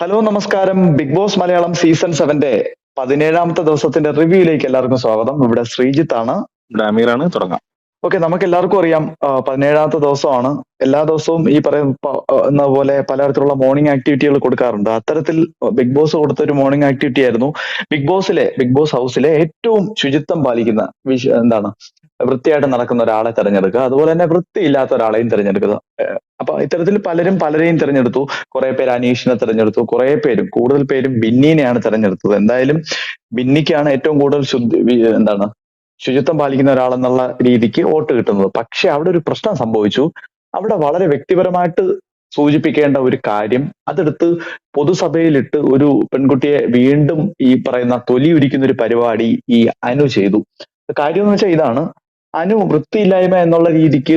Hello നമസ്കാരം. Big Boss Malayalam season സെവന്റെ പതിനേഴാമത്തെ ദിവസത്തിന്റെ റിവ്യൂയിലേക്ക് എല്ലാവർക്കും സ്വാഗതം. ഇവിടെ ശ്രീജിത്ത് ആണ് ഇവിടെ അമീറാണ്. തുടങ്ങാം. ഓക്കെ നമുക്ക് എല്ലാവർക്കും അറിയാം പതിനേഴാമത്തെ ദിവസമാണ്. എല്ലാ ദിവസവും ഈ പറയുന്ന പോലെ പലതരത്തിലുള്ള മോർണിംഗ് ആക്ടിവിറ്റികൾ കൊടുക്കാറുണ്ട്. അത്തരത്തിൽ ബിഗ് ബോസ് കൊടുത്ത ഒരു മോർണിംഗ് ആക്ടിവിറ്റി ആയിരുന്നു ബിഗ് ബോസിലെ ബിഗ് ബോസ് ഹൗസിലെ ഏറ്റവും ശുചിത്വം പാലിക്കുന്ന എന്താണ്? വൃത്തിയായിട്ട് നടക്കുന്ന ഒരാളെ തിരഞ്ഞെടുക്കുക. അതുപോലെ തന്നെ വൃത്തിയില്ലാത്ത ഒരാളെയും തിരഞ്ഞെടുക്കുക. അപ്പൊ ഇത്തരത്തിൽ പലരും പലരെയും തിരഞ്ഞെടുത്തു. കുറെ പേര് അനീഷിനെ തിരഞ്ഞെടുത്തു. കുറെ പേരും കൂടുതൽ പേരും ബിന്നീനെയാണ് തിരഞ്ഞെടുത്തത്. എന്തായാലും ബിന്നിക്കാണ് ഏറ്റവും കൂടുതൽ ശുദ്ധി എന്താണ് ശുചിത്വം പാലിക്കുന്ന ഒരാളെന്നുള്ള രീതിക്ക് വോട്ട് കിട്ടുന്നത്. പക്ഷെ അവിടെ ഒരു പ്രശ്നം സംഭവിച്ചു. അവിടെ വളരെ വ്യക്തിപരമായിട്ട് സൂചിപ്പിക്കേണ്ട ഒരു കാര്യം അതെടുത്ത് പൊതുസഭയിലിട്ട് ഒരു പെൺകുട്ടിയെ വീണ്ടും ഈ പറയുന്ന തൊലി ഉരിക്കുന്ന ഒരു പരിപാടി ഈ അനു ചെയ്തു. കാര്യം എന്ന് വെച്ചാൽ ഇതാണ് അനു വൃത്തിയില്ലായ്മ എന്നുള്ള രീതിക്ക്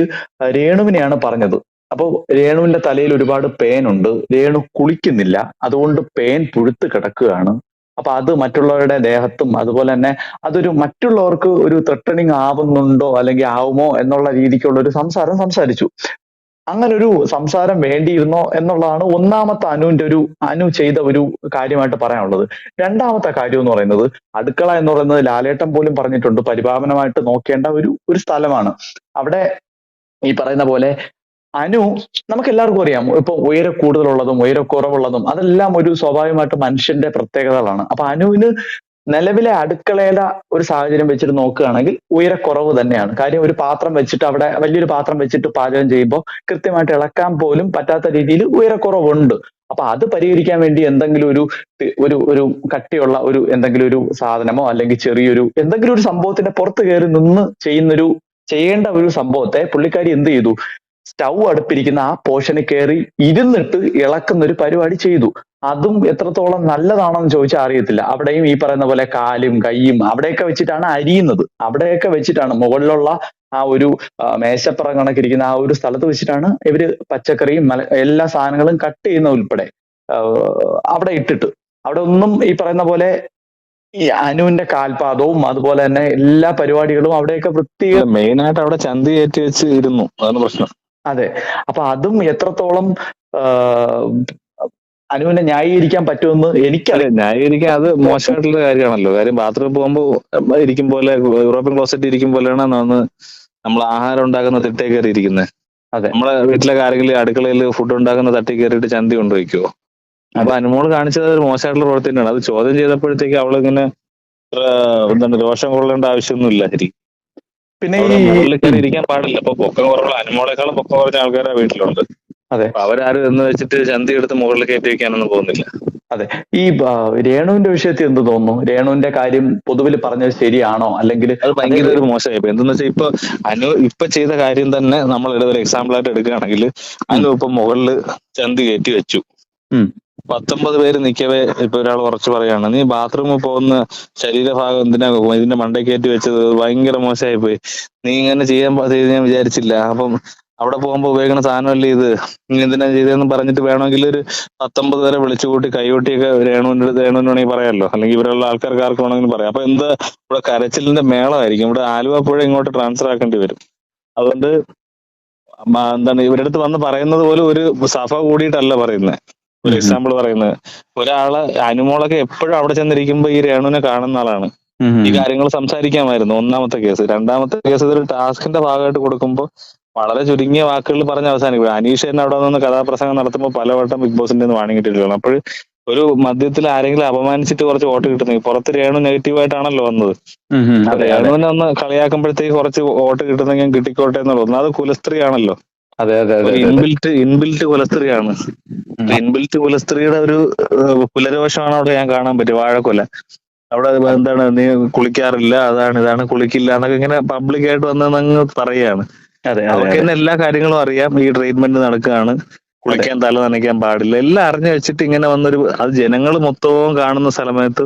രേണുവിനെയാണ് പറഞ്ഞത്. അപ്പൊ രേണുവിന്റെ തലയിൽ ഒരുപാട് പേൻ ഉണ്ട്. രേണു കുളിക്കുന്നില്ല. അതുകൊണ്ട് പേൻ പുഴുത്ത് കിടക്കുകയാണ്. അപ്പൊ അത് മറ്റുള്ളവരുടെ ദേഹത്തും അതുപോലെ തന്നെ അതൊരു മറ്റുള്ളവർക്ക് ഒരു ത്രെട്ടണിങ് ആവുന്നുണ്ടോ അല്ലെങ്കിൽ ആവുമോ എന്നുള്ള രീതിക്കുള്ള ഒരു സംസാരം സംസാരിച്ചു. അങ്ങനെ ഒരു സംസാരം വേണ്ടിയിരുന്നോ എന്നുള്ളതാണ് ഒന്നാമത്തെ അനുവിന്റെ ഒരു അനു ചെയ്ത ഒരു കാര്യമായിട്ട് പറയാനുള്ളത്. രണ്ടാമത്തെ കാര്യം എന്ന് പറയുന്നത് അടുക്കള എന്ന് പറയുന്നത് ലാലേട്ടം പോലും പറഞ്ഞിട്ടുണ്ട് പരിപാലനമായിട്ട് നോക്കേണ്ട ഒരു ഒരു സ്ഥലമാണ്. അവിടെ ഈ പറയുന്ന പോലെ അനു നമുക്ക് എല്ലാവർക്കും അറിയാം ഇപ്പൊ ഉയര കൂടുതലുള്ളതും ഉയരക്കുറവുള്ളതും അതെല്ലാം ഒരു സ്വാഭാവികമായിട്ട് മനുഷ്യന്റെ പ്രത്യേകതകളാണ്. അപ്പൊ അനുവിന് നിലവിലെ അടുക്കളയുടെ ഒരു സാഹചര്യം വെച്ചിട്ട് നോക്കുകയാണെങ്കിൽ ഉയരക്കുറവ് തന്നെയാണ്. കാര്യം ഒരു പാത്രം വെച്ചിട്ട് അവിടെ വലിയൊരു പാത്രം വെച്ചിട്ട് പാചകം ചെയ്യുമ്പോൾ കൃത്യമായിട്ട് ഇളക്കാൻ പോലും പറ്റാത്ത രീതിയിൽ ഉയരക്കുറവുണ്ട് അപ്പൊ അത് പരിഹരിക്കാൻ വേണ്ടി എന്തെങ്കിലും ഒരു ഒരു ഒരു കട്ടിയുള്ള ഒരു എന്തെങ്കിലും ഒരു സാധനമോ അല്ലെങ്കിൽ ചെറിയൊരു എന്തെങ്കിലും ഒരു സംഭവത്തിന്റെ പുറത്ത് കയറി നിന്ന് ചെയ്യുന്നൊരു ചെയ്യേണ്ട ഒരു സംഭവത്തെ പുള്ളിക്കാരി എന്ത് ചെയ്തു? സ്റ്റൗ അടുപ്പിരിക്കുന്ന ആ പോർഷനിൽ കയറി ഇരുന്നിട്ട് ഇളക്കുന്ന ഒരു പരിപാടി ചെയ്തു. അതും എത്രത്തോളം നല്ലതാണെന്ന് ചോദിച്ചാൽ അറിയത്തില്ല. അവിടെയും ഈ പറയുന്ന പോലെ കാലും കൈയും അവിടെയൊക്കെ വെച്ചിട്ടാണ് അരിയുന്നത്. അവിടെയൊക്കെ വെച്ചിട്ടാണ് മുകളിലുള്ള ആ ഒരു മേശപ്പുറം കണക്കിരിക്കുന്ന ആ ഒരു സ്ഥലത്ത് വെച്ചിട്ടാണ് ഇവർ പച്ചക്കറിയും എല്ലാ സാധനങ്ങളും കട്ട് ചെയ്യുന്ന ഉൾപ്പെടെ. അവിടെ ഇട്ടിട്ട്. അവിടെ ഒന്നും ഈ പറയുന്ന പോലെ ഈ അനുവിന്റെ കാൽപാദവും അതുപോലെ തന്നെ എല്ലാ പരിപാടികളും അവിടെയൊക്കെ വൃത്തി മെയിൻ ആയിട്ട് അവിടെ ചന്തി കയറ്റി വെച്ച് ഇരുന്നു. അതാണ് പ്രശ്നം. അതെ. അപ്പൊ അതും എത്രത്തോളം അനുവിനെ ന്യായീകരിക്കാൻ പറ്റുമെന്ന് എനിക്കറിയാം. ന്യായീകരിക്കാൻ അത് മോശമായിട്ടുള്ള കാര്യമാണല്ലോ. കാര്യം ബാത്റൂമിൽ പോകുമ്പോ ഇരിക്കും പോലെ യൂറോപ്യൻ ക്ലോസറ്റ് ഇരിക്കും പോലെയാണ് നമ്മൾ നമ്മൾ ആഹാരം ഉണ്ടാക്കുന്ന തിട്ടേ കയറി ഇരിക്കുന്നത് അതെ. നമ്മളെ വീട്ടിലെ കാര്യങ്ങളിൽ അടുക്കളയിൽ ഫുഡ് ഉണ്ടാക്കുന്ന തട്ടി കയറിയിട്ട് ചന്തി കൊണ്ടുവയ്ക്കുവോ? അപ്പൊ അനുമോൾ കാണിച്ചത് ഒരു മോശമായിട്ടുള്ള പ്രവൃത്തി തന്നെയാണ് അത് ചോദ്യം ചെയ്തപ്പോഴത്തേക്ക് അവളിങ്ങനെ എന്താണ് രോഷം കൊള്ളേണ്ട ആവശ്യമൊന്നുമില്ല ശരി. പിന്നെ ഈ ഇരിക്കാൻ പാടില്ല. അപ്പൊ പൊക്കം കുറവുള്ള അനുമോളെക്കാളും പൊക്കം കുറഞ്ഞ ആൾക്കാരാ വീട്ടിലുണ്ട് അതെ. അവരാരും എന്ന് വെച്ചിട്ട് ചന്തി എടുത്ത് മുകളിൽ കയറ്റി വെക്കാനൊന്നും പോകുന്നില്ല. അതെ. ഈ രേണുവിന്റെ വിഷയത്തിൽ എന്ത് തോന്നുന്നു? രേണുവിന്റെ കാര്യം പൊതുവിൽ പറഞ്ഞത് ശരിയാണോ? അല്ലെങ്കിൽ അത് ഭയങ്കര ഒരു മോശമായി പോയി എന്തെന്ന് വെച്ചാൽ ഇപ്പൊ അനു ഇപ്പൊ ചെയ്ത കാര്യം തന്നെ നമ്മൾ ഒരു എക്സാമ്പിൾ ആയിട്ട് എടുക്കുകയാണെങ്കിൽ അനു ഇപ്പൊ മുകളിൽ ചന്തി കയറ്റി വെച്ചു. പത്തൊമ്പത് പേര് നിൽക്കവേ ഇപ്പൊ ഒരാൾ കുറച്ച് പറയാണ് നീ ബാത്റൂമിൽ പോകുന്ന ശരീരഭാഗം എന്തിനാ ഇതിന്റെ മണ്ടേ കയറ്റി വെച്ചത്? ഭയങ്കര മോശമായി പോയി നീ ഇങ്ങനെ ചെയ്യാൻ ഞാൻ വിചാരിച്ചില്ല. അപ്പം അവിടെ പോകുമ്പോ ഉപയോഗിക്കുന്ന സാധനമല്ലേ ഇത്? എന്തിനാ ചെയ്തതെന്ന് പറഞ്ഞിട്ട് വേണമെങ്കിൽ ഒരു പത്തൊമ്പത് പേരെ വിളിച്ചു കൂട്ടി കൈകൊട്ടിയൊക്കെ രേണുവിന്റെ അടുത്ത് രേണുവിന് വേണമെങ്കിൽ പറയാമല്ലോ അല്ലെങ്കിൽ ഇവരുള്ള ആൾക്കാർക്ക് ആർക്ക് വേണമെങ്കിലും പറയാം. അപ്പൊ എന്താ ഇവിടെ കരച്ചിലിന്റെ മേളമായിരിക്കും. ഇവിടെ ആലുവ പുഴ ഇങ്ങോട്ട് ട്രാൻസ്ഫർ ആക്കേണ്ടി വരും. അതുകൊണ്ട് എന്താണ് ഇവരുടെ അടുത്ത് വന്ന് പറയുന്നത് പോലും ഒരു സഫ കൂടിയിട്ടല്ല പറയുന്നത് ഒരു എക്സാമ്പിൾ പറയുന്നത്. ഒരാളെ അനുമോളൊക്കെ എപ്പോഴും അവിടെ ചെന്നിരിക്കുമ്പോ ഈ രേണുവിനെ കാണുന്ന ആളാണ്. ഈ കാര്യങ്ങൾ സംസാരിക്കാമായിരുന്നു. ഒന്നാമത്തെ കേസ്. രണ്ടാമത്തെ കേസ് ഇതൊരു ടാസ്കിന്റെ ഭാഗമായിട്ട് കൊടുക്കുമ്പോൾ വളരെ ചുരുങ്ങിയ വാക്കുകളിൽ പറഞ്ഞ് അവസാനിക്കും അനീഷ് തന്നെ അവിടെ നിന്ന് കഥാപ്രസംഗം നടത്തുമ്പോൾ പലവട്ടം ബിഗ് ബോസിന്റെ നിന്ന് വാണിംഗ് കിട്ടിയിട്ടുണ്ട് അപ്പോൾ ഒരു മദ്യത്തിൽ ആരെങ്കിലും അപമാനിച്ചിട്ട് കുറച്ച് വോട്ട് കിട്ടുന്നു. പുറത്ത് രേണു നെഗറ്റീവ് ആയിട്ടാണല്ലോ വന്നത്. രേണുവിനെ ഒന്ന് കളിയാക്കുമ്പോഴത്തേക്ക് കുറച്ച് വോട്ട് കിട്ടുന്നെങ്കിൽ കിട്ടിക്കോട്ടെ എന്നുള്ളത്. അത് കുലസ്ത്രീയാണല്ലോ. അതെ അതെ അതെ അതെ. ഇൻബിൽറ്റ് ഇൻബിൽറ്റ് കുലസ്ത്രീയാണ്. ഇൻബിൽറ്റ് കുലസ്ത്രീയുടെ ഒരു പുലരവശമാണ് അവിടെ ഞാൻ കാണാൻ പറ്റും വാഴക്കൊല. അവിടെ എന്താണ് നീ കുളിക്കാറില്ല അതാണ് ഇതാണ് കുളിക്കില്ല എന്നൊക്കെ ഇങ്ങനെ പബ്ലിക് ആയിട്ട് വന്നങ്ങ് അങ്ങ് അതെ അവർക്ക് തന്നെ എല്ലാ കാര്യങ്ങളും അറിയാം. ഈ ട്രീറ്റ്മെന്റ് നടക്കുകയാണ്. കുളിക്കാൻ തല നനയ്ക്കാൻ പാടില്ല. എല്ലാം അറിഞ്ഞു വെച്ചിട്ട് ഇങ്ങനെ വന്നൊരു അത് ജനങ്ങൾ മൊത്തവും കാണുന്ന സമയത്ത്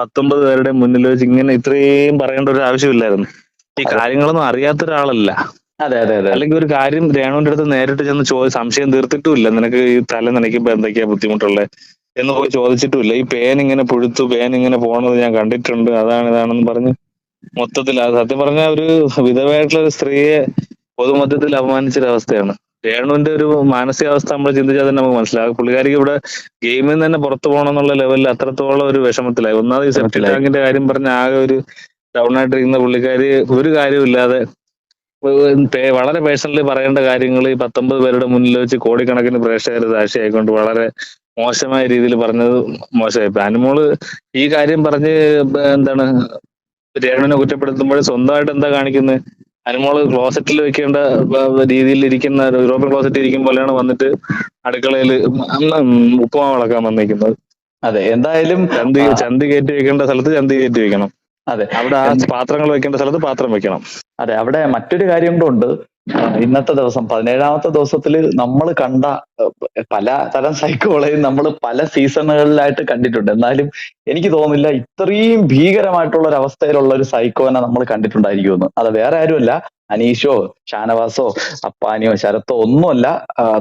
പത്തൊമ്പത് പേരുടെ മുന്നിൽ വെച്ച് ഇങ്ങനെ ഇത്രയും പറയേണ്ട ഒരു ആവശ്യമില്ലായിരുന്നു. ഈ കാര്യങ്ങളൊന്നും അറിയാത്ത ഒരാളല്ല. അതെ അതെ അതെ അല്ലെങ്കിൽ ഒരു കാര്യം രേണുവിന്റെ അടുത്ത് നേരിട്ട് ചെന്ന് ചോദി സംശയം തീർത്തിട്ടുമില്ല. നിനക്ക് ഈ തല നനയ്ക്കുമ്പോ എന്തൊക്കെയാ ബുദ്ധിമുട്ടുള്ളത് എന്ന് പോയി ചോദിച്ചിട്ടുമില്ല. ഈ പേൻ ഇങ്ങനെ പുഴുത്തു പേൻ ഇങ്ങനെ പോണത് ഞാൻ കണ്ടിട്ടുണ്ട്. അതാണ് ഇതാണെന്ന് പറഞ്ഞ് മൊത്തത്തിൽ അത് സത്യം പറഞ്ഞ ഒരു വിധവയായിട്ടുള്ള ഒരു സ്ത്രീയെ പൊതുമധ്യത്തിൽ അപമാനിച്ചൊരവസ്ഥയാണ് രേണുവിന്റെ ഒരു മാനസികാവസ്ഥ നമ്മൾ ചിന്തിച്ചാൽ തന്നെ നമുക്ക് മനസ്സിലാകും പുള്ളിക്കാരിക്ക് ഇവിടെ ഗെയിമിൽ നിന്ന് തന്നെ പുറത്തു പോകണം എന്നുള്ള ലെവലിൽ അത്രത്തോളം ഒരു വിഷമത്തിലായി. ഒന്നാമത് ഈ സെപ്റ്റി ടാങ്കിന്റെ കാര്യം പറഞ്ഞ ആകെ ഒരു ഡൗൺ ആയിട്ടിരിക്കുന്ന പുള്ളിക്കാരി ഒരു കാര്യമില്ലാതെ വളരെ പേഴ്സണലി പറയേണ്ട കാര്യങ്ങൾ ഈ പത്തൊമ്പത് പേരുടെ മുന്നിൽ വെച്ച് കോടിക്കണക്കിന് പ്രേക്ഷകർ സാക്ഷിയായിക്കൊണ്ട് വളരെ മോശമായ രീതിയിൽ പറഞ്ഞത് മോശമായി. അനുമോൾ ഈ കാര്യം പറഞ്ഞ് എന്താണ് രേണുവിനെ കുറ്റപ്പെടുത്തുമ്പോൾ സ്വന്തമായിട്ട് എന്താ കാണിക്കുന്നത് അനുമോൾ ക്ലോസറ്റിൽ വെക്കേണ്ട രീതിയിൽ ഇരിക്കുന്ന യൂറോപ്യൻ ക്ലോസറ്റിൽ ഇരിക്കും പോലെയാണ് വന്നിട്ട് അടുക്കളയിൽ ഉപ്പുമാവ് വളക്കാൻ വന്നിരിക്കുന്നത്. അതെ എന്തായാലും ചന്തി ചന്തി കയറ്റി വെക്കേണ്ട സ്ഥലത്ത് ചന്തി കയറ്റി വെക്കണം. അതെ. അവിടെ പാത്രങ്ങൾ വെക്കേണ്ട സ്ഥലത്ത് പാത്രം വെക്കണം. അതെ അവിടെ മറ്റൊരു കാര്യം കൂടെ ഉണ്ട് ഇന്നത്തെ ദിവസം പതിനേഴാമത്തെ ദിവസത്തിൽ നമ്മൾ കണ്ട പല തരം സൈക്കോളെയും നമ്മൾ പല സീസണുകളിലായിട്ട് കണ്ടിട്ടുണ്ട്. എന്നാലും എനിക്ക് തോന്നുന്നില്ല ഇത്രയും ഭീകരമായിട്ടുള്ള ഒരു അവസ്ഥയിലുള്ള ഒരു സൈക്കോനെ നമ്മൾ കണ്ടിട്ടുണ്ടായിരിക്കുമെന്ന്. അത് വേറെ ആരുമല്ല. അനീഷോ ഷാനവാസോ അപ്പാനിയോ ശരത്തോ ഒന്നുമല്ല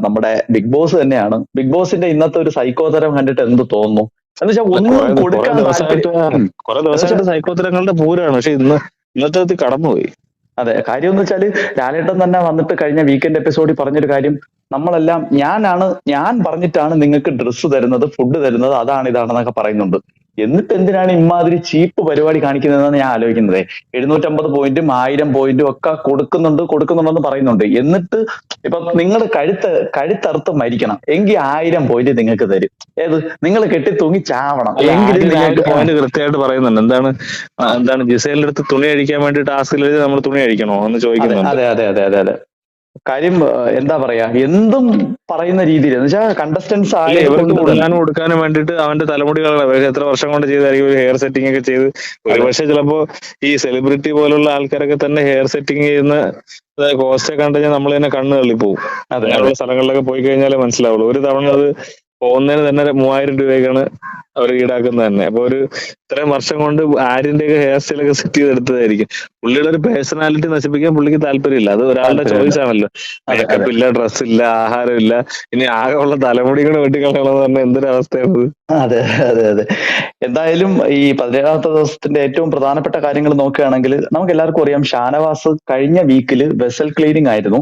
നമ്മുടെ ബിഗ് ബോസ് തന്നെയാണ്. ബിഗ് ബോസിന്റെ ഇന്നത്തെ ഒരു സൈക്കോ തരം കണ്ടിട്ട് എന്ത് തോന്നുന്നു? എന്ന് വെച്ചാൽ ഒന്നും കൊടുക്കാൻ താല്പര്യം-. കുറെ ദിവസമായിട്ട് സൈക്കോത്തരങ്ങളുടെ പൂരാണ് പക്ഷെ ഇന്ന് ഇന്നത്തെ കടന്നുപോയി അതെ കാര്യം എന്ന് വെച്ചാൽ ലാലേട്ടൻ തന്നെ വന്നിട്ട് കഴിഞ്ഞ വീക്കെൻഡ് എപ്പിസോഡിൽ പറഞ്ഞൊരു കാര്യം നമ്മളെല്ലാം ഞാനാണ് ഞാൻ പറഞ്ഞിട്ടാണ് നിങ്ങൾക്ക് ഡ്രസ്സ് തരുന്നത് ഫുഡ് തരുന്നത് അതാണ് ഇതാണെന്നൊക്കെ പറയുന്നുണ്ട് എന്നിട്ട് എന്തിനാണ് ഇമാതിരി ചീപ്പ് പരിപാടി കാണിക്കുന്നതെന്നാണ് ഞാൻ ആലോചിക്കുന്നത്. എഴുന്നൂറ്റമ്പത് പോയിന്റും ആയിരം പോയിന്റും ഒക്കെ കൊടുക്കുന്നുണ്ട് കൊടുക്കുന്നുണ്ടെന്ന് പറയുന്നുണ്ട്. എന്നിട്ട് ഇപ്പൊ നിങ്ങൾ കഴുത്ത് കഴുത്തറുത്ത് മരിക്കണം. എങ്കിൽ ആയിരം പോയിന്റ് നിങ്ങൾക്ക് തരും. ഏത്? നിങ്ങൾ കെട്ടി തൂങ്ങി ചാവണം എങ്കിലും നിങ്ങൾക്ക് പോയിന്റ് കൃത്യമായിട്ട് പറയുന്നുണ്ട്. എന്താണ് എന്താണ് ജിസേലിന്റെ അടുത്ത് തുണി അഴിക്കാൻ വേണ്ടി ടാസ്കിൽ നമ്മൾ തുണി അഴിക്കണോ എന്ന് ചോദിക്കുന്നത് അതെ അതെ അതെ അതെ അതെ. കാര്യം എന്താ പറയാ എന്തും പറയുന്ന രീതിയിൽ. എന്ന് വെച്ചാൽ കണ്ടസ്റ്റൻസ് ആയാലും കൊടുക്കാനും കൊടുക്കാനും വേണ്ടിട്ട് അവന്റെ തലമുടികൾ എത്ര വർഷം കൊണ്ട് ചെയ്തായിരിക്കും ഒരു ഹെയർ സെറ്റിംഗ് ഒക്കെ ചെയ്ത്. ഒരുപക്ഷെ ചിലപ്പോ ഈ സെലിബ്രിറ്റി പോലുള്ള ആൾക്കാരൊക്കെ തന്നെ ഹെയർ സെറ്റിംഗ് ചെയ്യുന്ന കോസ്റ്റ് കണ്ടു കഴിഞ്ഞാൽ നമ്മൾ തന്നെ കണ്ണ് തള്ളിപ്പോവും. അതെ അങ്ങനെയുള്ള സ്ഥലങ്ങളിലൊക്കെ പോയി കഴിഞ്ഞാലേ മനസ്സിലാവുള്ളൂ. ഒരു തവണ അത് പോകുന്നതിന് തന്നെ മൂവായിരം രൂപയ്ക്കാണ് അവർ ഈടാക്കുന്നത് തന്നെ. അപ്പൊ ഒരു ഇത്രയും വർഷം കൊണ്ട് ആര്യന്റെ ഒക്കെ ഹെയർ സ്റ്റൈലൊക്കെ സെറ്റ് ചെയ്തെടുത്തതായിരിക്കും. പുള്ളിയുടെ ഒരു പേഴ്സണാലിറ്റി നശിപ്പിക്കാൻ പുള്ളിക്ക് താല്പര്യമില്ല. അത് ഒരാളുടെ ചോയ്സ് ആണല്ലോ മേക്കപ്പ് ഇല്ല ഡ്രസ് ഇല്ല ആഹാരം ഇല്ല ഇനി ആകെ ഉള്ള തലമുടി കൂടെ വെട്ടിക്കളയണമെന്ന് പറഞ്ഞാൽ എന്തൊരവസ്ഥയാണ് അതെ അതെ അതെ. എന്തായാലും ഈ പതിനേഴാമത്തെ ദിവസത്തിന്റെ ഏറ്റവും പ്രധാനപ്പെട്ട കാര്യങ്ങൾ നോക്കുകയാണെങ്കിൽ നമുക്ക് എല്ലാവർക്കും അറിയാം ഷാനവാസ് കഴിഞ്ഞ വീക്കിൽ വെസൽ ക്ലീനിങ് ആയിരുന്നു.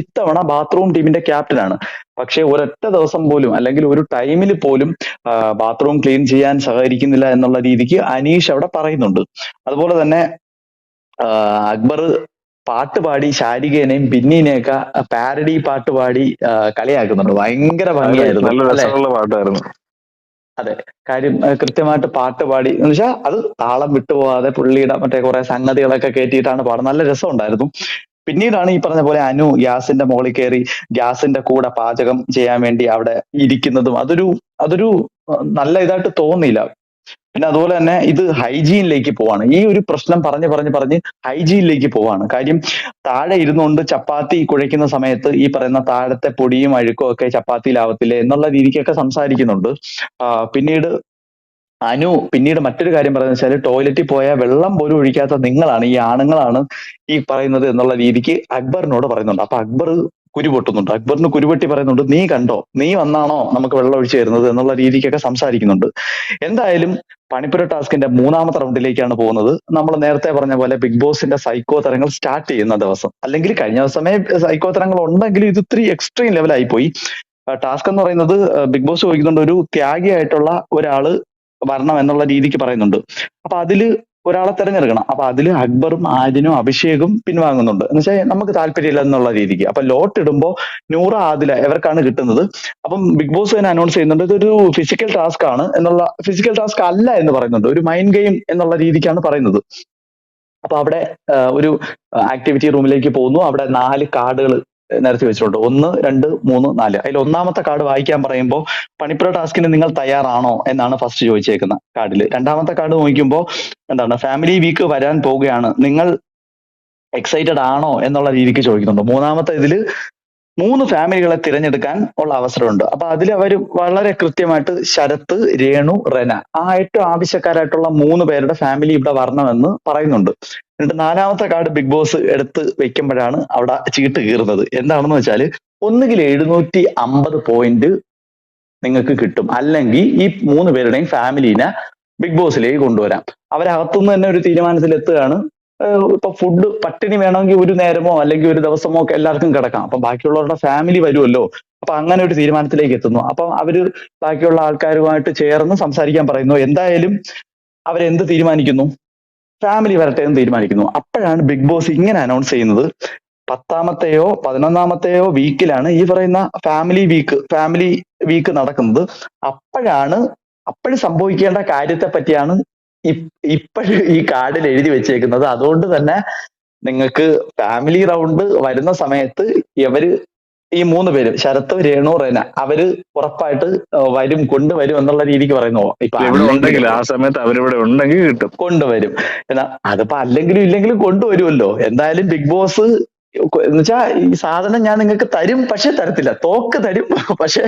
ഇത്തവണ ബാത്റൂം ടീമിന്റെ ക്യാപ്റ്റനാണ് പക്ഷെ ഒരൊറ്റ ദിവസം പോലും അല്ലെങ്കിൽ ഒരു ടൈമിൽ പോലും ബാത്റൂം ക്ലീൻ ചെയ്യാൻ സഹകരിക്കുന്നില്ല എന്നുള്ള രീതിക്ക് അനീഷ് അവിടെ പറയുന്നുണ്ട്. അതുപോലെ തന്നെ അക്ബർ പാട്ട് പാടി ശാരികേനെയും ബിന്നിനെയൊക്കെ പാരഡി പാട്ട് പാടി കളിയാക്കുന്നുണ്ട്. ഭയങ്കര ഭംഗിയായിരുന്നു പാട്ടായിരുന്നു. കാര്യം ആ, കൃത്യമായിട്ട് പാട്ട് പാടി എന്ന് വെച്ചാൽ അത് താളം വിട്ടുപോകാതെ പുള്ളിയുടെ മറ്റേ കുറെ സംഗതികളൊക്കെ കയറ്റിയിട്ടാണ് പാടുന്നത്. നല്ല രസമുണ്ടായിരുന്നു. പിന്നീടാണ് ഈ പറഞ്ഞ പോലെ അനു ഗ്യാസിന്റെ മുകളിൽ കയറി ഗ്യാസിന്റെ കൂടെ പാചകം ചെയ്യാൻ വേണ്ടി അവിടെ ഇരിക്കുന്നതും അതൊരു അതൊരു നല്ല ഇതായിട്ട് തോന്നിയില്ല. പിന്നെ അതുപോലെ തന്നെ ഇത് ഹൈജീനിലേക്ക് പോവാണ്. ഈ ഒരു പ്രശ്നം പറഞ്ഞ് പറഞ്ഞ് പറഞ്ഞ് ഹൈജീനിലേക്ക് പോവാണ്. കാര്യം താഴെ ഇരുന്നുകൊണ്ട് ചപ്പാത്തി കുഴയ്ക്കുന്ന സമയത്ത് ഈ പറയുന്ന താഴത്തെ പൊടിയും അഴുക്കും ഒക്കെ ചപ്പാത്തിയിലാവത്തില്ലേ എന്നുള്ള രീതിക്കൊക്കെ സംസാരിക്കുന്നുണ്ട്. പിന്നീട് അനു പിന്നീട് മറ്റൊരു കാര്യം പറയുന്നത് വെച്ചാൽ ടോയ്ലറ്റിൽ പോയാൽ വെള്ളം പോലും ഒഴിക്കാത്ത നിങ്ങളാണ് ഈ ആണുങ്ങളാണ് ഈ പറയുന്നത് എന്നുള്ള രീതിക്ക് അക്ബറിനോട് പറയുന്നുണ്ട്. അപ്പൊ അക്ബർ കുരുപൊട്ടുന്നുണ്ട് അക്ബറിന് കുരുപൊട്ടി പറയുന്നുണ്ട് നീ കണ്ടോ? നീ വന്നാണോ നമുക്ക് വെള്ളം ഒഴിച്ചു തരുന്നത്? എന്നുള്ള രീതിക്കൊക്കെ സംസാരിക്കുന്നുണ്ട്. എന്തായാലും പണിപ്പുര ടാസ്കിന്റെ മൂന്നാമത്തെ റൗണ്ടിലേക്കാണ് പോകുന്നത്. നമ്മൾ നേരത്തെ പറഞ്ഞ പോലെ ബിഗ് ബോസിന്റെ സൈക്കോ തരങ്ങൾ സ്റ്റാർട്ട് ചെയ്യുന്ന ദിവസം. അല്ലെങ്കിൽ കഴിഞ്ഞ ദിവസമേ സൈക്കോ തരങ്ങൾ ഉണ്ടെങ്കിലും ഇത് ഇത്തിരി എക്സ്ട്രീം ലെവലായി പോയി. ടാസ്ക് എന്ന് പറയുന്നത് ബിഗ് ബോസ് ചോദിക്കുന്നുണ്ട് ഒരു ത്യാഗിയായിട്ടുള്ള ഒരാൾ വരണം എന്നുള്ള രീതിക്ക് പറയുന്നുണ്ട്. അപ്പൊ അതിൽ ഒരാളെ തെരഞ്ഞെടുക്കണം. അപ്പൊ അതിൽ അക്ബറും ആദിനും അഭിഷേകും പിൻവാങ്ങുന്നുണ്ട്. എന്ന് വെച്ചാൽ നമുക്ക് താല്പര്യമില്ല എന്നുള്ള രീതിക്ക്. അപ്പൊ ലോട്ട് ഇടുമ്പോ നൂറ ആദില ഇവർക്കാണ് കിട്ടുന്നത്. അപ്പം ബിഗ് ബോസ് തന്നെ അനൗൺസ് ചെയ്യുന്നുണ്ട് ഇതൊരു ഫിസിക്കൽ ടാസ്ക് ആണ് എന്നുള്ള ഫിസിക്കൽ ടാസ്ക് അല്ല എന്ന് പറയുന്നുണ്ട്. ഒരു മൈൻഡ് ഗെയിം എന്നുള്ള രീതിക്കാണ് പറയുന്നത്. അപ്പൊ അവിടെ ഒരു ആക്ടിവിറ്റി റൂമിലേക്ക് പോകുന്നു. അവിടെ നാല് കാർഡുകൾ നിരത്തി വെച്ചിട്ടുണ്ട് ഒന്ന് രണ്ട് മൂന്ന് നാല്. അതിൽ ഒന്നാമത്തെ കാർഡ് വായിക്കാൻ പറയുമ്പോൾ പണിപ്പുര ടാസ്കിന് നിങ്ങൾ തയ്യാറാണോ എന്നാണ് ഫസ്റ്റ് ചോദിച്ചേക്കുന്ന കാർഡിൽ രണ്ടാമത്തെ കാർഡ് നോക്കുമ്പോൾ എന്താണ്? ഫാമിലി വീക്ക് വരാൻ പോവുകയാണ്. നിങ്ങൾ എക്സൈറ്റഡ് ആണോ എന്നുള്ള രീതിക്ക് ചോദിക്കുന്നുണ്ട്. മൂന്നാമത്തെ ഇതിൽ മൂന്ന് ഫാമിലികളെ തിരഞ്ഞെടുക്കാൻ ഉള്ള അവസരമുണ്ട്. അപ്പൊ അതിൽ അവർ വളരെ കൃത്യമായിട്ട് ശരത്ത് രേണു റെന ആ ഏറ്റവും ആവശ്യക്കാരായിട്ടുള്ള മൂന്ന് പേരുടെ ഫാമിലി ഇവിടെ വരണമെന്ന് പറയുന്നുണ്ട്. എന്നിട്ട് നാലാമത്തെ കാർഡ് ബിഗ് ബോസ് എടുത്ത് വെക്കുമ്പോഴാണ് അവിടെ ചീട്ട് കീറുന്നത്. എന്താണെന്ന് വെച്ചാൽ ഒന്നുകിൽ എഴുന്നൂറ്റി അമ്പത് പോയിന്റ് നിങ്ങൾക്ക് കിട്ടും. അല്ലെങ്കിൽ ഈ മൂന്ന് പേരുടെയും ഫാമിലീനെ ബിഗ് ബോസിലേക്ക് കൊണ്ടുവരാം. അവരകത്തുനിന്ന് തന്നെ ഒരു തീരുമാനത്തിൽ എത്തുകയാണ് ഇപ്പൊ ഫുഡ് പട്ടിണി വേണമെങ്കിൽ ഒരു നേരമോ അല്ലെങ്കിൽ ഒരു ദിവസമോ ഒക്കെ എല്ലാവർക്കും കിടക്കാം. അപ്പൊ ബാക്കിയുള്ളവരുടെ ഫാമിലി വരുമല്ലോ. അപ്പൊ അങ്ങനെ ഒരു തീരുമാനത്തിലേക്ക് എത്തുന്നു. അപ്പൊ അവർ ബാക്കിയുള്ള ആൾക്കാരുമായിട്ട് ചേർന്ന് സംസാരിക്കാൻ പറയുന്നു. എന്തായാലും അവരെന്ത് തീരുമാനിക്കുന്നു? ഫാമിലി വരട്ടെ എന്ന് തീരുമാനിക്കുന്നു. അപ്പോഴാണ് ബിഗ് ബോസ് ഇങ്ങനെ അനൗൺസ് ചെയ്യുന്നത്. പത്താമത്തെയോ പതിനൊന്നാമത്തെയോ വീക്കിലാണ് ഈ പറയുന്ന ഫാമിലി വീക്ക് ഫാമിലി വീക്ക് നടക്കുന്നത്. അപ്പോഴാണ് അപ്പോഴും സംഭവിക്കേണ്ട കാര്യത്തെ പറ്റിയാണ് ഇപ്പോഴും ഈ കാർഡിൽ എഴുതി വെച്ചേക്കുന്നത്. അതുകൊണ്ട് തന്നെ നിങ്ങൾക്ക് ഫാമിലി റൗണ്ട് വരുന്ന സമയത്ത് ഇവർ ഈ മൂന്ന് പേരും ശരത്ത് രേണു റെന അവർ ഉറപ്പായിട്ട് വരും കൊണ്ടുവരും എന്നുള്ള രീതിക്ക് പറയുന്നു. ഇപ്പൊ ഉണ്ടെങ്കിൽ ആ സമയത്ത് അവരിവിടെ ഉണ്ടെങ്കിൽ കിട്ടും. കൊണ്ടുവരും. എന്നാ അതിപ്പോ അല്ലെങ്കിലും ഇല്ലെങ്കിലും കൊണ്ടുവരുമല്ലോ എന്തായാലും ബിഗ് ബോസ് എന്നുവെച്ചാ ഈ സാധനം ഞാൻ നിങ്ങൾക്ക് തരും പക്ഷെ തരത്തില്ല. തോക്ക് തരും പക്ഷെ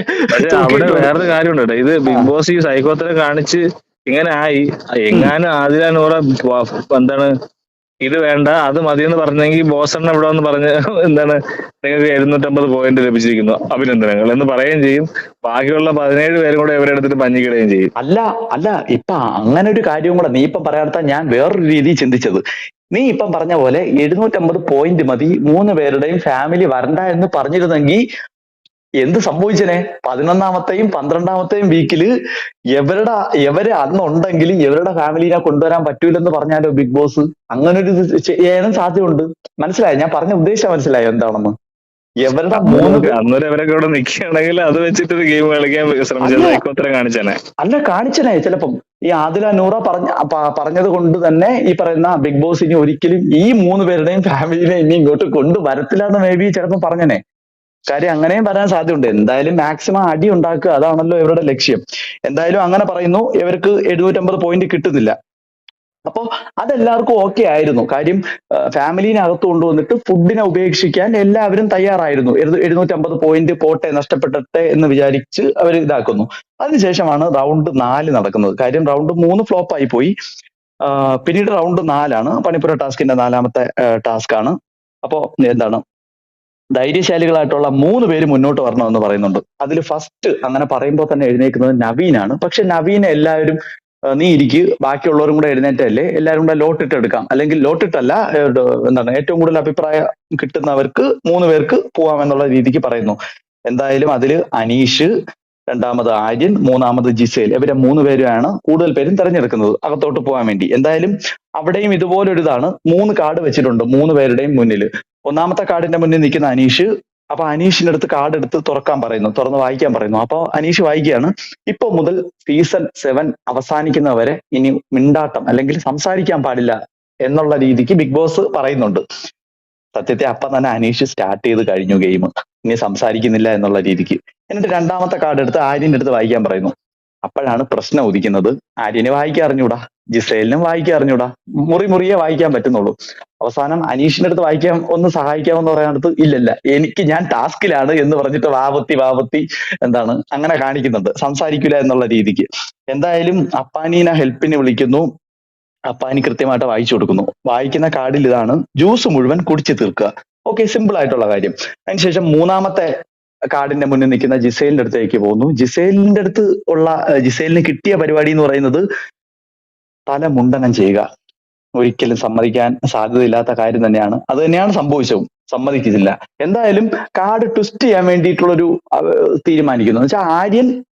അവിടെ വേറൊരു കാര്യമുണ്ട്. ഇത് ബിഗ് ബോസ് ഈ സൈക്കോത്തിനെ കാണിച്ച് ഇങ്ങനെ ആയി. എങ്ങാനും ആദില നൂറ എന്താണ് ഇത് വേണ്ട അത് മതി എന്ന് പറഞ്ഞെങ്കിൽ ബോസണ്ണ ഇവിടെ വന്ന് പറഞ്ഞ് എന്താണ് നിങ്ങൾക്ക് എഴുന്നൂറ്റമ്പത് പോയിന്റ് ലഭിച്ചിരിക്കുന്നു. അഭിനന്ദനങ്ങൾ. എന്ന് പറയുകയും ചെയ്യും. ബാക്കിയുള്ള പതിനേഴ് പേരും കൂടെ ഇവരെ എടുത്തിട്ട് പഞ്ഞിക്കിടുകയും ചെയ്യും. അല്ല അല്ല ഇപ്പൊ അങ്ങനെ ഒരു കാര്യവും കൂടെ നീ ഇപ്പം പറയാത്ത ഞാൻ വേറൊരു രീതി ചിന്തിച്ചത്. നീ ഇപ്പം പറഞ്ഞ പോലെ എഴുന്നൂറ്റമ്പത് പോയിന്റ് മതി മൂന്ന് പേരുടെയും ഫാമിലി വരണ്ട എന്ന് പറഞ്ഞിരുന്നെങ്കിൽ എന്ത് സംഭവിച്ചനെ? പതിനൊന്നാമത്തെയും പന്ത്രണ്ടാമത്തെയും വീക്കിൽ എവരുടെ എവര് അന്നുണ്ടെങ്കിൽ എവരുടെ ഫാമിലിനെ കൊണ്ടുവരാൻ പറ്റൂലെന്ന് പറഞ്ഞാലോ ബിഗ് ബോസ് അങ്ങനെ ഒരു ഇത് ചെയ്യാനും സാധ്യതയുണ്ട്. മനസ്സിലായോ? ഞാൻ പറഞ്ഞ ഉദ്ദേശം മനസ്സിലായോ എന്താണെന്ന്? എവരുടെ മൂന്ന് ഇവിടെ നിൽക്കുകയാണെങ്കിൽ അത് വെച്ചിട്ട് ഒരു ഗെയിം കളിക്കാൻ അല്ല. കാണിച്ചനെ. ചിലപ്പം ഈ ആദില നൂറ പറഞ്ഞ പറഞ്ഞത് കൊണ്ട് തന്നെ ഈ പറയുന്ന ബിഗ് ബോസ് ഇനി ഒരിക്കലും ഈ മൂന്ന് പേരുടെയും ഫാമിലിനെ ഇനി ഇങ്ങോട്ട് കൊണ്ടുവരത്തില്ല എന്ന് മേ ബി ചിലപ്പോൾ പറഞ്ഞനെ. കാര്യം അങ്ങനെയും പറയാൻ സാധ്യതയുണ്ട്. എന്തായാലും മാക്സിമം അടി ഉണ്ടാക്കുക അതാണല്ലോ ഇവരുടെ ലക്ഷ്യം. എന്തായാലും അങ്ങനെ പറയുന്നു. ഇവർക്ക് എഴുന്നൂറ്റമ്പത് പോയിന്റ് കിട്ടുന്നില്ല. അപ്പോൾ അതെല്ലാവർക്കും ഓക്കെ ആയിരുന്നു. കാര്യം ഫാമിലിനെ അകത്ത് കൊണ്ടുവന്നിട്ട് ഫുഡിനെ ഉപേക്ഷിക്കാൻ എല്ലാവരും തയ്യാറായിരുന്നു. എഴുന്നൂ- എഴുന്നൂറ്റമ്പത് പോയിന്റ് പോട്ടെ നഷ്ടപ്പെട്ടെ എന്ന് വിചാരിച്ച് അവർ ഇതാക്കുന്നു. അതിനുശേഷമാണ് റൗണ്ട് നാല് നടക്കുന്നത്. കാര്യം റൗണ്ട് മൂന്ന് ഫ്ലോപ്പ് ആയി പോയി. പിന്നീട് റൗണ്ട് നാലാണ് പണിപ്പുര ടാസ്കിന്റെ നാലാമത്തെ ടാസ്ക് ആണ്. അപ്പോ എന്താണ്? ധൈര്യശാലികളായിട്ടുള്ള മൂന്ന് പേര് മുന്നോട്ട് വരണമെന്ന് പറയുന്നുണ്ട്. അതിൽ ഫസ്റ്റ് അങ്ങനെ പറയുമ്പോൾ തന്നെ എഴുന്നേക്കുന്നത് നവീനാണ്. പക്ഷെ നവീനെ എല്ലാവരും നീ ഇരിക്ക് ബാക്കിയുള്ളവരും കൂടെ എഴുന്നേറ്റല്ലേ? എല്ലാവരും കൂടെ ലോട്ടിട്ട് എടുക്കാം. അല്ലെങ്കിൽ ലോട്ടിട്ടല്ല എന്താണ് ഏറ്റവും കൂടുതൽ അഭിപ്രായം കിട്ടുന്നവർക്ക് മൂന്ന് പേർക്ക് പോവാം എന്നുള്ള രീതിക്ക് പറയുന്നു. എന്തായാലും അതിൽ അനീഷ് രണ്ടാമത് ആര്യൻ മൂന്നാമത് ജിസേൽ. ഇവരെ മൂന്ന് പേരുമാണ് കൂടുതൽ പേരും തിരഞ്ഞെടുക്കുന്നത് അകത്തോട്ട് പോകാൻ വേണ്ടി. എന്തായാലും അവിടെയും ഇതുപോലൊരു ഇതാണ് മൂന്ന് കാർഡ് വെച്ചിട്ടുണ്ട് മൂന്ന് പേരുടെയും മുന്നിൽ. ഒന്നാമത്തെ കാർഡിന്റെ മുന്നിൽ നിൽക്കുന്ന അനീഷ് അപ്പൊ അനീഷിന്റെ അടുത്ത് കാർഡ് എടുത്ത് തുറക്കാൻ പറയുന്നു തുറന്ന് വായിക്കാൻ പറയുന്നു. അപ്പൊ അനീഷ് വായിക്കുകയാണ് ഇപ്പൊ മുതൽ സീസൺ സെവൻ അവസാനിക്കുന്നവരെ ഇനി മിണ്ടാട്ടം അല്ലെങ്കിൽ സംസാരിക്കാൻ പാടില്ല എന്നുള്ള രീതിക്ക് ബിഗ് ബോസ് പറയുന്നുണ്ട്. സത്യത്തെ അപ്പം തന്നെ അനീഷ് സ്റ്റാർട്ട് ചെയ്ത് കഴിഞ്ഞു ഗെയിം ഇനി സംസാരിക്കുന്നില്ല എന്നുള്ള രീതിക്ക്. എന്നിട്ട് രണ്ടാമത്തെ കാർഡ് എടുത്ത് ആര്യന്റെ അടുത്ത് വായിക്കാൻ പറയുന്നു. അപ്പോഴാണ് പ്രശ്നം ഉദിക്കുന്നത്. ആര്യന് വായിക്കാൻ അറിഞ്ഞൂടാ ജിസേലിനും വായിക്കാൻ അറിഞ്ഞൂടാ. മുറി മുറിയെ വായിക്കാൻ പറ്റുന്നുള്ളൂ. അവസാനം അനീഷിന്റെ അടുത്ത് വായിക്കാൻ ഒന്ന് സഹായിക്കാമെന്ന് പറയാനടുത്ത് ഇല്ലല്ല. എനിക്ക് ഞാൻ ടാസ്കിലാണ് എന്ന് പറഞ്ഞിട്ട് വാപത്തി വാപത്തി എന്താണ് അങ്ങനെ കാണിക്കുന്നുണ്ട്. സംസാരിക്കില്ല എന്നുള്ള രീതിക്ക്. എന്തായാലും അപ്പാനീന ഹെൽപ്പിന് വിളിക്കുന്നു. അപ്പാനി കൃത്യമായിട്ട് വായിച്ചു കൊടുക്കുന്നു. വായിക്കുന്ന കാർഡിൽ ഇതാണ് ജ്യൂസ് മുഴുവൻ കുടിച്ചു തീർക്കുക. ഓക്കെ സിമ്പിൾ ആയിട്ടുള്ള കാര്യം. അതിനുശേഷം മൂന്നാമത്തെ കാർഡിന്റെ മുന്നിൽ നിൽക്കുന്ന ജിസേലിന്റെ അടുത്തേക്ക് പോകുന്നു. ജിസേലിന്റെ അടുത്ത് ഉള്ള ജിസേലിന് കിട്ടിയ പരിപാടി എന്ന് പറയുന്നത് തല മുണ്ടനം ചെയ്യുക. ഒരിക്കലും സമ്മതിക്കാൻ സാധ്യതയില്ലാത്ത കാര്യം തന്നെയാണ്. അത് തന്നെയാണ് സംഭവിച്ചതും. സമ്മതിക്കുന്നില്ല എന്തായാലും കാർഡ് ട്വിസ്റ്റ് ചെയ്യാൻ വേണ്ടിയിട്ടുള്ളൊരു തീരുമാനിക്കുന്നു. വെച്ചാൽ ആര്യൻ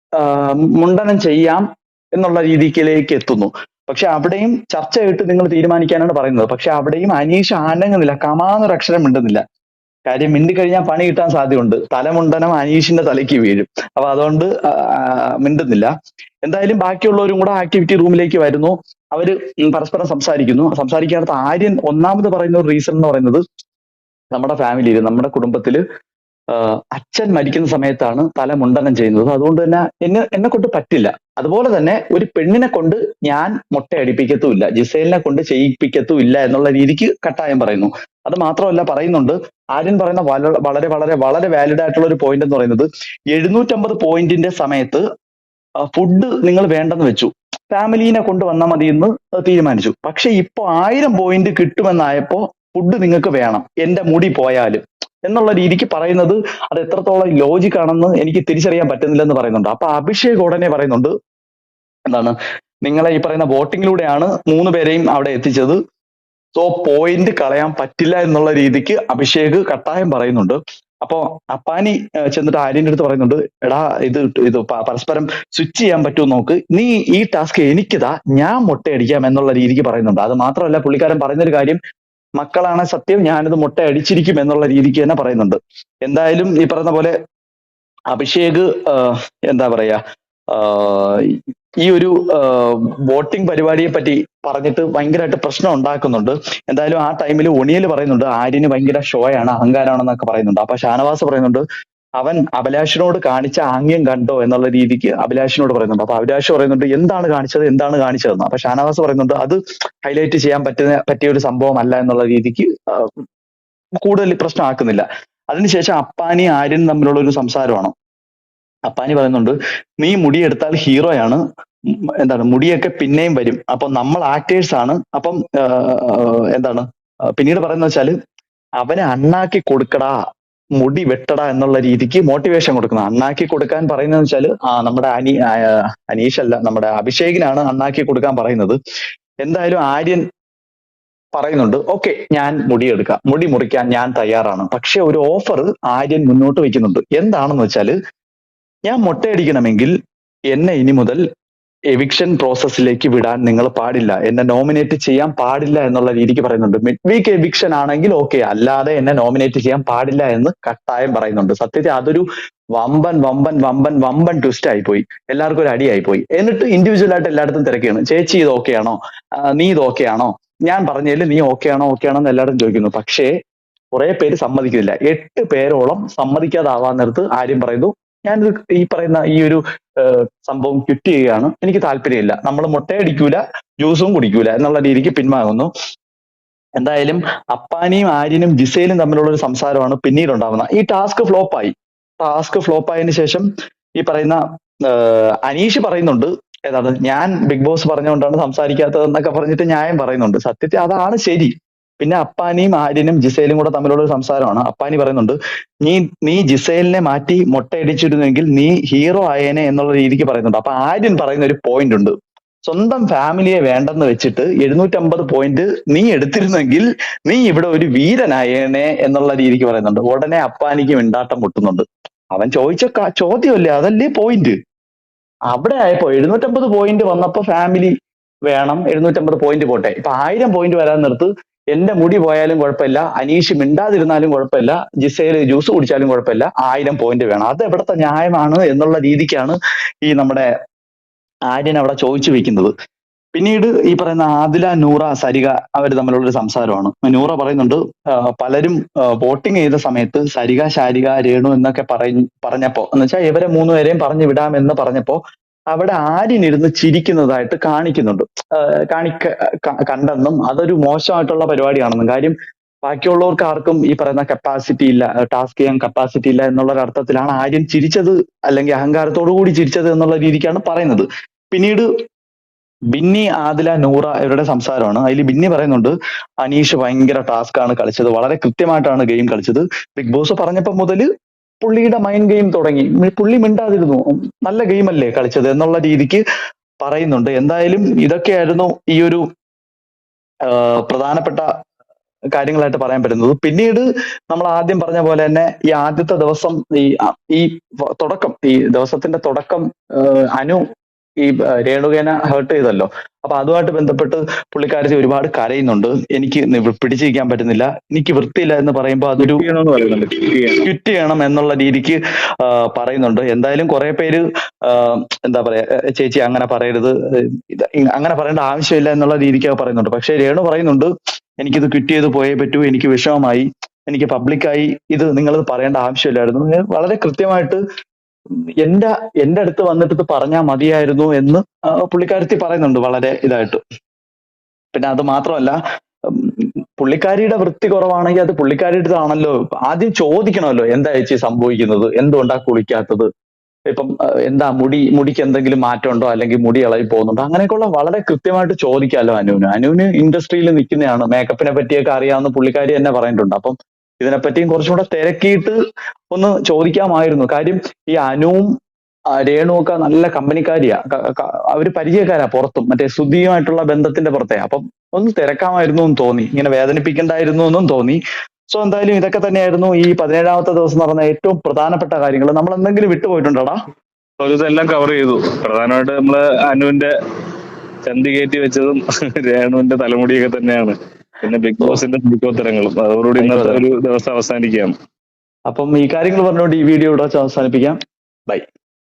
മുണ്ടനം ചെയ്യാം എന്നുള്ള രീതിക്കിലേക്ക് എത്തുന്നു. പക്ഷെ അവിടെയും ചർച്ചയായിട്ട് നിങ്ങൾ തീരുമാനിക്കാനാണ് പറയുന്നത്. പക്ഷെ അവിടെയും അനീഷ് ആനങ്ങുന്നില്ല. കമാന്നൊരു അക്ഷരം മിണ്ടുന്നില്ല. കാര്യം മിണ്ടി കഴിഞ്ഞാൽ പണി കിട്ടാൻ സാധ്യതയുണ്ട്. തലമുണ്ടനം അനീഷിന്റെ തലയ്ക്ക് വീഴും. അപ്പൊ അതുകൊണ്ട് മിണ്ടുന്നില്ല. എന്തായാലും ബാക്കിയുള്ളവരും കൂടെ ആക്ടിവിറ്റി റൂമിലേക്ക് വരുന്നു. അവർ പരസ്പരം സംസാരിക്കുന്നു. സംസാരിക്കാത്ത ആര്യൻ ഒന്നാമത് പറയുന്ന ഒരു റീസൺ എന്ന് പറയുന്നത് നമ്മുടെ ഫാമിലിയിൽ നമ്മുടെ കുടുംബത്തിൽ ആഹ് അച്ഛൻ മരിക്കുന്ന സമയത്താണ് തല മുണ്ടനം ചെയ്യുന്നത്. അതുകൊണ്ട് തന്നെ എന്നെ എന്നെ കൊണ്ട് പറ്റില്ല. അതുപോലെ തന്നെ ഒരു പെണ്ണിനെ കൊണ്ട് ഞാൻ മുട്ടയടിപ്പിക്കത്തുമില്ല ജിസേലിനെ കൊണ്ട് ചെയ്യിപ്പിക്കത്തുമില്ല എന്നുള്ള രീതിക്ക് കട്ടായം പറയുന്നു. അത് മാത്രമല്ല പറയുന്നുണ്ട് ആര്യൻ പറയുന്ന വളരെ വളരെ വളരെ വാലിഡ് ആയിട്ടുള്ള ഒരു പോയിന്റ് എന്ന് പറയുന്നത് എഴുന്നൂറ്റമ്പത് പോയിന്റിന്റെ സമയത്ത് ഫുഡ് നിങ്ങൾ വേണ്ടെന്ന് വെച്ചു. ഫാമിലീനെ കൊണ്ട് വന്നാൽ മതി എന്ന് തീരുമാനിച്ചു. പക്ഷെ ഇപ്പൊ ആയിരം പോയിന്റ് കിട്ടുമെന്നായപ്പോ ഫുഡ് നിങ്ങൾക്ക് വേണം. എന്റെ മുടി പോയാലും. എന്നുള്ള രീതിക്ക് പറയുന്നത് അത് എത്രത്തോളം ലോജിക് ആണെന്ന് എനിക്ക് തിരിച്ചറിയാൻ പറ്റുന്നില്ലെന്ന് പറയുന്നുണ്ട്. അപ്പൊ അഭിഷേക് ഉടനെ പറയുന്നുണ്ട് എന്താണ് നിങ്ങളെ ഈ പറയുന്ന വോട്ടിങ്ങിലൂടെയാണ് മൂന്ന് പേരെയും അവിടെ എത്തിച്ചത്. സോ പോയിന്റ് കളയാൻ പറ്റില്ല എന്നുള്ള രീതിക്ക് അഭിഷേക് കട്ടായം പറയുന്നുണ്ട്. അപ്പോ അപ്പാനി ചെന്നിട്ട് ആര്യന്റെ അടുത്ത് പറയുന്നുണ്ട് എടാ ഇത് ഇത് പരസ്പരം സ്വിച്ച് ചെയ്യാൻ പറ്റുമോ നോക്ക്. നീ ഈ ടാസ്ക് എനിക്കിതാ ഞാൻ മുട്ടയടിക്കാം എന്നുള്ള രീതിക്ക് പറയുന്നുണ്ട്. അത് മാത്രമല്ല പുള്ളിക്കാരൻ പറയുന്നൊരു കാര്യം മക്കളാണ് സത്യം ഞാനത് മുട്ട അടിച്ചിരിക്കും എന്നുള്ള രീതിക്ക് തന്നെ പറയുന്നുണ്ട്. എന്തായാലും ഈ പറയുന്ന പോലെ അഭിഷേക് എന്താ പറയാ ഈ ഒരു വോട്ടിംഗ് പരിപാടിയെ പറ്റി പറഞ്ഞിട്ട് ഭയങ്കരമായിട്ട് പ്രശ്നം ഉണ്ടാക്കുന്നുണ്ട്. എന്തായാലും ആ ടൈമിൽ ഒണിയൽ പറയുന്നുണ്ട് ആര്യന് ഭയങ്കര ഷോയാണ് അഹങ്കാരമാണെന്നൊക്കെ പറയുന്നുണ്ട്. അപ്പൊ ഷാനവാസ് പറയുന്നുണ്ട് അവൻ അഭിലാഷിനോട് കാണിച്ച ആംഗ്യം കണ്ടോ എന്നുള്ള രീതിക്ക് അഭിലാഷിനോട് പറയുന്നുണ്ട്. അപ്പൊ അഭിലാഷ് പറയുന്നുണ്ട് എന്താണ് കാണിച്ചത്? എന്താണ് കാണിച്ചതെന്ന്? അപ്പൊ ഷാനവാസ് പറയുന്നുണ്ട് അത് ഹൈലൈറ്റ് ചെയ്യാൻ പറ്റുന്ന പറ്റിയ ഒരു സംഭവമല്ല എന്നുള്ള രീതിക്ക് കൂടുതൽ പ്രശ്നമാക്കുന്നില്ല അതിനുശേഷം അപ്പാനി ആര്യൻ തമ്മിലുള്ള ഒരു സംസാരമാണ്. അപ്പാനി പറയുന്നുണ്ട് നീ മുടിയെടുത്താൽ ഹീറോയാണ് എന്താണ് മുടിയൊക്കെ പിന്നെയും വരും. അപ്പൊ നമ്മൾ ആക്ടേഴ്സ് ആണ്. അപ്പം എന്താണ് പിന്നീട് പറയുന്ന വെച്ചാൽ അവനെ അണ്ണാക്കി കൊടുക്കടാ മുടി വെട്ടട എന്നുള്ള രീതിക്ക് മോട്ടിവേഷൻ കൊടുക്കുന്നത്. അണ്ണാക്കി കൊടുക്കാൻ പറയുന്നത് വെച്ചാൽ ആ നമ്മുടെ അനി അനീഷ് അല്ല നമ്മുടെ അഭിഷേകിനാണ് അണ്ണാക്കി കൊടുക്കാൻ പറയുന്നത്. എന്തായാലും ആര്യൻ പറയുന്നുണ്ട് ഓക്കെ ഞാൻ മുടി എടുക്കാം. മുടി മുറിക്കാൻ ഞാൻ തയ്യാറാണ്. പക്ഷെ ഒരു ഓഫർ ആര്യൻ മുന്നോട്ട് വെക്കുന്നുണ്ട് എന്താണെന്ന് വെച്ചാൽ ഞാൻ മുട്ടയടിക്കണമെങ്കിൽ എന്നെ ഇനി മുതൽ എവിക്ഷൻ പ്രോസസ്സിലേക്ക് വിടാൻ നിങ്ങൾ പാടില്ല. എന്നെ നോമിനേറ്റ് ചെയ്യാൻ പാടില്ല എന്നുള്ള രീതിക്ക് പറയുന്നുണ്ട്. മിഡ് വീക്ക് എവിക്ഷൻ ആണെങ്കിൽ ഓക്കെ അല്ലാതെ എന്നെ നോമിനേറ്റ് ചെയ്യാൻ പാടില്ല എന്ന് കട്ടായം പറയുന്നുണ്ട്. സത്യത്തിൽ അതൊരു വമ്പൻ വമ്പൻ വമ്പൻ വമ്പൻ ട്വിസ്റ്റ് ആയിപ്പോയി. എല്ലാവർക്കും ഒരു അടിയായി പോയി എന്നിട്ട് ഇൻഡിവിജ്വൽ ആയിട്ട് എല്ലായിടത്തും തിരക്കുകയാണ്. ചേച്ചി ഇത് ഓക്കെ ആണോ? നീ ഇത് ഓക്കെ ആണോ? ഞാൻ പറഞ്ഞതിൽ നീ ഓക്കെ ആണോ ഓക്കെ ആണോ എന്ന് എല്ലാവരും ചോദിക്കുന്നു. പക്ഷേ കുറെ പേര് സമ്മതിക്കുന്നില്ല. എട്ട് പേരോളം സമ്മതിക്കാതാവാൻ നേരത്ത് ആര്യം പറയുന്നു. ഞാൻ ഈ പറയുന്ന ഈ ഒരു സംഭവം ക്വിറ്റ് ചെയ്യുകയാണ്. എനിക്ക് താല്പര്യമില്ല. നമ്മൾ മുട്ടയടിക്കൂല ജ്യൂസും കുടിക്കൂല എന്നുള്ള രീതിക്ക് പിന്മാകുന്നു എന്തായാലും അപ്പാനിയും ആര്യനും ജിസയിലും തമ്മിലുള്ള ഒരു സംസാരമാണ് പിന്നീട് ഉണ്ടാവുന്നത് ഈ ടാസ്ക് ഫ്ലോപ്പായി. ടാസ്ക് ഫ്ലോപ്പായതിനു ശേഷം ഈ പറയുന്ന അനീഷ് പറയുന്നുണ്ട്. ഏതാണ് ഞാൻ ബിഗ് ബോസ് പറഞ്ഞുകൊണ്ടാണ് സംസാരിക്കാത്തത് എന്നൊക്കെ പറഞ്ഞിട്ട് ന്യായം പറയുന്നുണ്ട്. സത്യത്തിൽ അതാണ് ശരി. പിന്നെ അപ്പാനിയും ആര്യനും ജിസേലും കൂടെ തമ്മിലുള്ള ഒരു സംസാരമാണ്. അപ്പാനി പറയുന്നുണ്ട് നീ നീ ജിസേലിനെ മാറ്റി മുട്ടയടിച്ചിരുന്നെങ്കിൽ നീ ഹീറോ ആയേനെ എന്നുള്ള രീതിക്ക് പറയുന്നുണ്ട്. അപ്പൊ ആര്യൻ പറയുന്ന ഒരു പോയിന്റ് ഉണ്ട്. സ്വന്തം ഫാമിലിയെ വേണ്ടെന്ന് വെച്ചിട്ട് എഴുന്നൂറ്റമ്പത് പോയിന്റ് നീ എടുത്തിരുന്നെങ്കിൽ നീ ഇവിടെ ഒരു വീരനായേനെ എന്നുള്ള രീതിക്ക് പറയുന്നുണ്ട്. ഉടനെ അപ്പാനിക്ക് മിണ്ടാട്ടം മുട്ടുന്നുണ്ട്. അവൻ ചോദിച്ച ചോദ്യമല്ലേ? അതല്ലേ പോയിന്റ് അവിടെ ആയപ്പോ എഴുന്നൂറ്റമ്പത് പോയിന്റ് വന്നപ്പോ ഫാമിലി വേണം. എഴുന്നൂറ്റമ്പത് പോയിന്റ് പോട്ടെ. ഇപ്പൊ ആയിരം പോയിന്റ് വരാൻ നിർത്ത്. എന്റെ മുടി പോയാലും കുഴപ്പമില്ല അനീഷ് മിണ്ടാതിരുന്നാലും കുഴപ്പമില്ല ജിസേൽ ജ്യൂസ് കുടിച്ചാലും കുഴപ്പമില്ല ആയിരം പോയിന്റ് വേണം. അത് എവിടത്തെ ന്യായമാണ് എന്നുള്ള രീതിക്കാണ് ഈ നമ്മുടെ ആര്യൻ അവിടെ ചോദിച്ചു വെക്കുന്നത്. പിന്നീട് ഈ പറയുന്ന ആദില നൂറ സരിക അവർ തമ്മിലുള്ള ഒരു സംസാരമാണ്. നൂറ പറയുന്നുണ്ട് പലരും വോട്ടിംഗ് ചെയ്ത സമയത്ത് സരിക ശാരിക രേണു എന്നൊക്കെ പറഞ്ഞപ്പോ എന്ന് വെച്ചാൽ ഇവരെ മൂന്നുപേരെയും പറഞ്ഞു വിടാമെന്ന് പറഞ്ഞപ്പോ അവിടെ ആര്യനിരുന്ന് ചിരിക്കുന്നതായിട്ട് കാണിക്കുന്നുണ്ട്. കാണിക്ക കണ്ടെന്നും അതൊരു മോശമായിട്ടുള്ള പരിപാടിയാണെന്നും. കാര്യം ബാക്കിയുള്ളവർക്ക് ആർക്കും ഈ പറയുന്ന കപ്പാസിറ്റി ഇല്ല ടാസ്ക് ചെയ്യാൻ കപ്പാസിറ്റി ഇല്ല എന്നുള്ള ഒരു അർത്ഥത്തിലാണ് ആര്യൻ ചിരിച്ചത് അല്ലെങ്കിൽ അഹങ്കാരത്തോടു കൂടി ചിരിച്ചത് എന്നുള്ള രീതിക്കാണ് പറയുന്നത്. പിന്നീട് ബിന്നി ആദില നൂറ ഇവരുടെ സംസാരമാണ്. അതിൽ ബിന്നി പറയുന്നുണ്ട് അനീഷ് ഭയങ്കര ടാസ്ക് ആണ് കളിച്ചത്. വളരെ കൃത്യമായിട്ടാണ് ഗെയിം കളിച്ചത്. ബിഗ് ബോസ് പറഞ്ഞപ്പോൾ മുതൽ പുള്ളിയുടെ മൈൻഡ് ഗെയിം തുടങ്ങി. പുള്ളി മിണ്ടാതിരുന്നു. നല്ല ഗെയിം അല്ലേ കളിച്ചത് എന്നുള്ള രീതിക്ക് പറയുന്നുണ്ട്. എന്തായാലും ഇതൊക്കെയായിരുന്നു ഈ ഒരു പ്രധാനപ്പെട്ട കാര്യങ്ങളായിട്ട് പറയാൻ പറ്റുന്നത്. പിന്നീട് നമ്മൾ ആദ്യം പറഞ്ഞ പോലെ തന്നെ ഈ ആദ്യത്തെ ദിവസം ഈ ഈ തുടക്കം ഈ ദിവസത്തിന്റെ തുടക്കം അനു ഈ രേണുകേന ഹേർട്ട് ചെയ്തല്ലോ. അപ്പൊ അതുമായിട്ട് ബന്ധപ്പെട്ട് പുള്ളിക്കാരത്തി ഒരുപാട് കരയുന്നുണ്ട്. എനിക്ക് പിടിച്ചിരിക്കാൻ പറ്റുന്നില്ല. എനിക്ക് വൃത്തിയില്ല എന്ന് പറയുമ്പോൾ അതൊരു. ക്വിറ്റ് ചെയ്യണം. എന്നുള്ള രീതിക്ക് പറയുന്നുണ്ട്. എന്തായാലും കുറെ പേര് എന്താ പറയാ ചേച്ചി അങ്ങനെ പറയരുത്. അങ്ങനെ പറയേണ്ട ആവശ്യമില്ല എന്നുള്ള രീതിക്ക് പറയുന്നുണ്ട്. പക്ഷെ രേണു പറയുന്നുണ്ട് എനിക്കിത് ക്വിറ്റ് ചെയ്ത് പോയേ പറ്റൂ. എനിക്ക് വിഷമമായി. എനിക്ക് പബ്ലിക്കായി ഇത് നിങ്ങൾ പറയേണ്ട ആവശ്യമില്ലായിരുന്നു. വളരെ കൃത്യമായിട്ട് എന്റെ എന്റെ അടുത്ത് വന്നിട്ട് ഇത് പറഞ്ഞാൽ മതിയായിരുന്നു എന്ന് പുള്ളിക്കാരത്തി പറയുന്നുണ്ട് വളരെ ഇതായിട്ട്. പിന്നെ അത് മാത്രമല്ല പുള്ളിക്കാരിയുടെ വൃത്തി കുറവാണെങ്കിൽ അത് പുള്ളിക്കാരിയുടെ അടുത്താണല്ലോ ആദ്യം ചോദിക്കണമല്ലോ എന്താ ചേച്ചി സംഭവിക്കുന്നത്? എന്തുകൊണ്ടാ കുളിക്കാത്തത്? ഇപ്പം എന്താ മുടി മുടിക്ക് എന്തെങ്കിലും മാറ്റമുണ്ടോ? അല്ലെങ്കിൽ മുടി ഇളകി പോകുന്നുണ്ടോ? അങ്ങനെയൊക്കെയുള്ള വളരെ കൃത്യമായിട്ട് ചോദിക്കാമല്ലോ അനുവിന്. അനുവിന് ഇൻഡസ്ട്രിയിൽ നിൽക്കുന്നതാണ്. മേക്കപ്പിനെ പറ്റിയൊക്കെ അറിയാവുന്ന പുള്ളിക്കാരി തന്നെ പറയുന്നുണ്ട്. അപ്പം ഇതിനെപ്പറ്റിയും കുറച്ചും കൂടെ തിരക്കിയിട്ട് ഒന്ന് ചോദിക്കാമായിരുന്നു. കാര്യം ഈ അനുവും രേണുവൊക്കെ നല്ല കമ്പനിക്കാരിയാ. അവർ പരിചയക്കാരാ പുറത്തും. മറ്റേ ശ്രുതിയുമായിട്ടുള്ള ബന്ധത്തിന്റെ പുറത്തെ. അപ്പം ഒന്ന് തിരക്കാമായിരുന്നു എന്ന് തോന്നി. ഇങ്ങനെ വേദനിപ്പിക്കണ്ടായിരുന്നു എന്നും തോന്നി. സോ എന്തായാലും ഇതൊക്കെ തന്നെയായിരുന്നു ഈ പതിനേഴാമത്തെ ദിവസം നടന്ന ഏറ്റവും പ്രധാനപ്പെട്ട കാര്യങ്ങൾ. നമ്മൾ എന്തെങ്കിലും വിട്ടുപോയിട്ടുണ്ടോടാ ഇതെല്ലാം കവർ ചെയ്തു. പ്രധാനമായിട്ട് നമ്മൾ അനുവിന്റെ ചന്തി കയറ്റി വെച്ചതും രേണുവിന്റെ തലമുടിയൊക്കെ തന്നെയാണ്. പിന്നെ ബിഗ് ബോസിന്റെ ബിഗോത്തരങ്ങളും അതോടുകൂടി ഇന്നത്തെ ഒരു ദിവസം അവസാനിക്കുകയാണ്. അപ്പം ഈ കാര്യങ്ങൾ പറഞ്ഞുകൊണ്ട് ഈ വീഡിയോ ഇവിടെ വെച്ച് അവസാനിപ്പിക്കാം. ബൈ